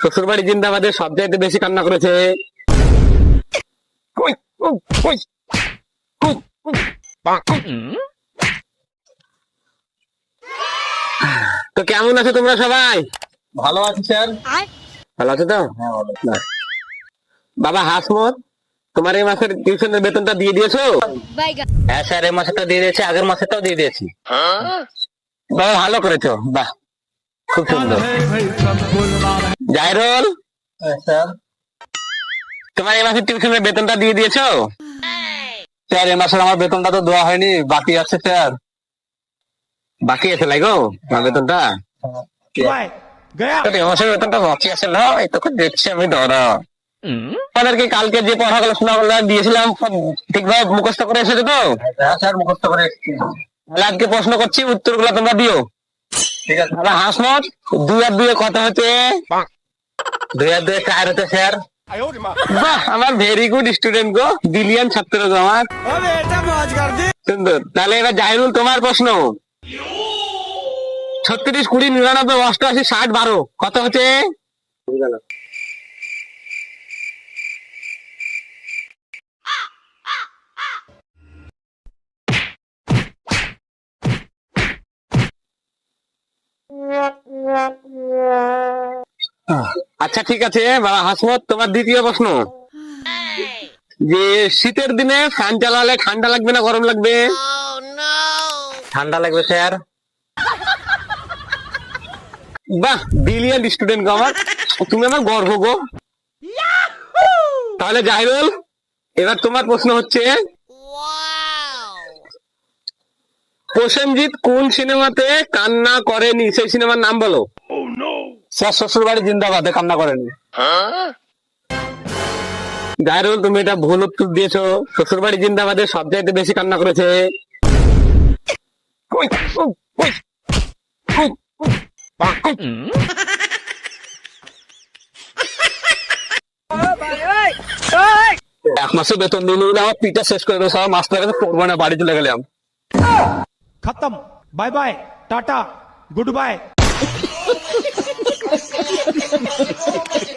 শ্বশুর বাড়ি জিন্দাবাদের সব চাইতে বেশি কান্না করেছে। তো কেমন আছো তোমরা সবাই? ভালো আছি স্যার। ভালো আছো তো? হ্যাঁ। বাবা হাসমত তোমার এই মাসের টিউশনের বেতনটা দিয়ে দিয়েছ? হ্যাঁ স্যার এই মাসে তো দিয়ে দিয়েছি আগের মাসে তো দিয়ে দিয়েছি। বাবা ভালো করেছ। বাহ। খুব সুন্দর জাইরুল? হ্যাঁ স্যার। তোমার এই মাসের টিউশনের বেতনটা দিয়ে দিয়েছ? স্যার এই মাসের আমার বেতনটা তো দেওয়া হয়নি বাকি আছে স্যার। বাকি আছে লাগো আমার বেতনটা? এই মাসের বেতনটা বাকি আছে না এই তো দেখছি আমি আমাদেরকে কালকে যে পড়াগুলো শোনাগুলো দিয়েছিলাম সব ঠিকভাবে মুখস্থ করে এসেছ তো? হ্যাঁ স্যার মুখস্থ করে এসেছি। আজকে প্রশ্ন করছি উত্তর উত্তরগুলো তোমরা দিও। আমার ভেরি গুড স্টুডেন্ট গো বিলিয়ন ছাত্র আমার সুন্দর। তাহলে এবার জাহিরুল, তোমার প্রশ্ন। ছত্রিশ কুড়ি নিরানব্বই অষ্টআশি ষাট বারো, কত হচ্ছে আচ্ছা ঠিক আছে বাবা হাসমত তোমার দ্বিতীয় প্রশ্ন। যে শীতের দিনে ফ্যান চালালে ঠান্ডা লাগবে না গরম লাগবে? ঠান্ডা লাগবে স্যার। বাহ বিলিয়ন স্টুডেন্ট গো আমার। তুমি আমার গর্ব গো। তাহলে জাহিরুল এবার তোমার প্রশ্ন হচ্ছে প্রসেনজিৎ কোন সিনেমাতে কান্না করেনি? সেই সিনেমার নাম বলো। স্যার শ্বশুর বাড়ি জিন্দাবাদে, কান্না করেনি। জাহিরুল তুমি এটা ভুল উত্তর দিয়েছ। শ্বশুর বাড়ি জিন্দাবাদে সবচাইতে বেশি কান্না করেছে। এক মাসে বেতন দিল আমার পিঠা শেষ করে দেবে সব মাস্টার কাছে পড়ব না, বাড়ি চলে গেলাম। খতম। Bye bye, tata, good bye. ハハハハ!